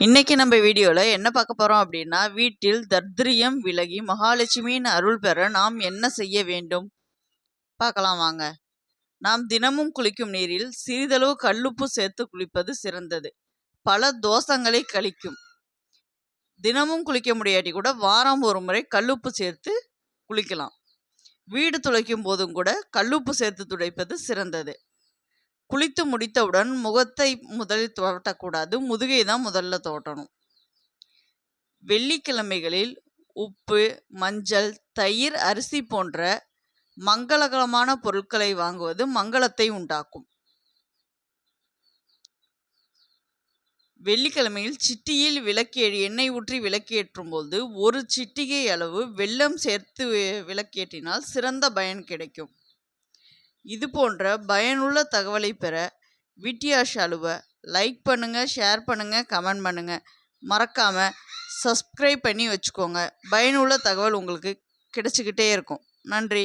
இன்னைக்கு நம்ம வீடியோவில் என்ன பார்க்க போகிறோம் அப்படின்னா வீட்டில் தர்திரியம் விலகி மகாலட்சுமியின் அருள் பெற நாம் என்ன செய்ய வேண்டும்? பார்க்கலாம் வாங்க. நாம் தினமும் குளிக்கும் நீரில் சிறிதளவு கல்லுப்பு சேர்த்து குளிப்பது சிறந்தது. பல தோஷங்களை கழிக்கும். தினமும் குளிக்க முடியாட்டி கூட வாரம் ஒரு முறை கல்லுப்பு சேர்த்து குளிக்கலாம். வீடு துளைக்கும் போதும் கூட கல்லுப்பு சேர்த்து துடைப்பது சிறந்தது. குளித்து முடித்தவுடன் முகத்தை முதலில் தோட்டக்கூடாது முதுகை தான் முதல்ல தோட்டணும் வெள்ளிக்கிழமைகளில் உப்பு மஞ்சள் தயிர் அரிசி போன்ற மங்களகரமான பொருட்களை வாங்குவது மங்களத்தை உண்டாக்கும். வெள்ளிக்கிழமையில் சிட்டியில் விளக்கேறி எண்ணெய் ஊற்றி விளக்கேற்றும் போது ஒரு சிட்டிகை அளவு வெள்ளம் சேர்த்து விளக்கேற்றினால் சிறந்த பயன் கிடைக்கும். இது போன்ற பயனுள்ள தகவலை பெற விட்டியாஷ் அலுவை லைக் பண்ணுங்கள் ஷேர் பண்ணுங்கள் கமெண்ட் பண்ணுங்கள் மறக்காமல் சப்ஸ்கிரைப் பண்ணி வச்சுக்கோங்க. பயனுள்ள தகவல் உங்களுக்கு கிடைச்சிக்கிட்டே இருக்கும். நன்றி.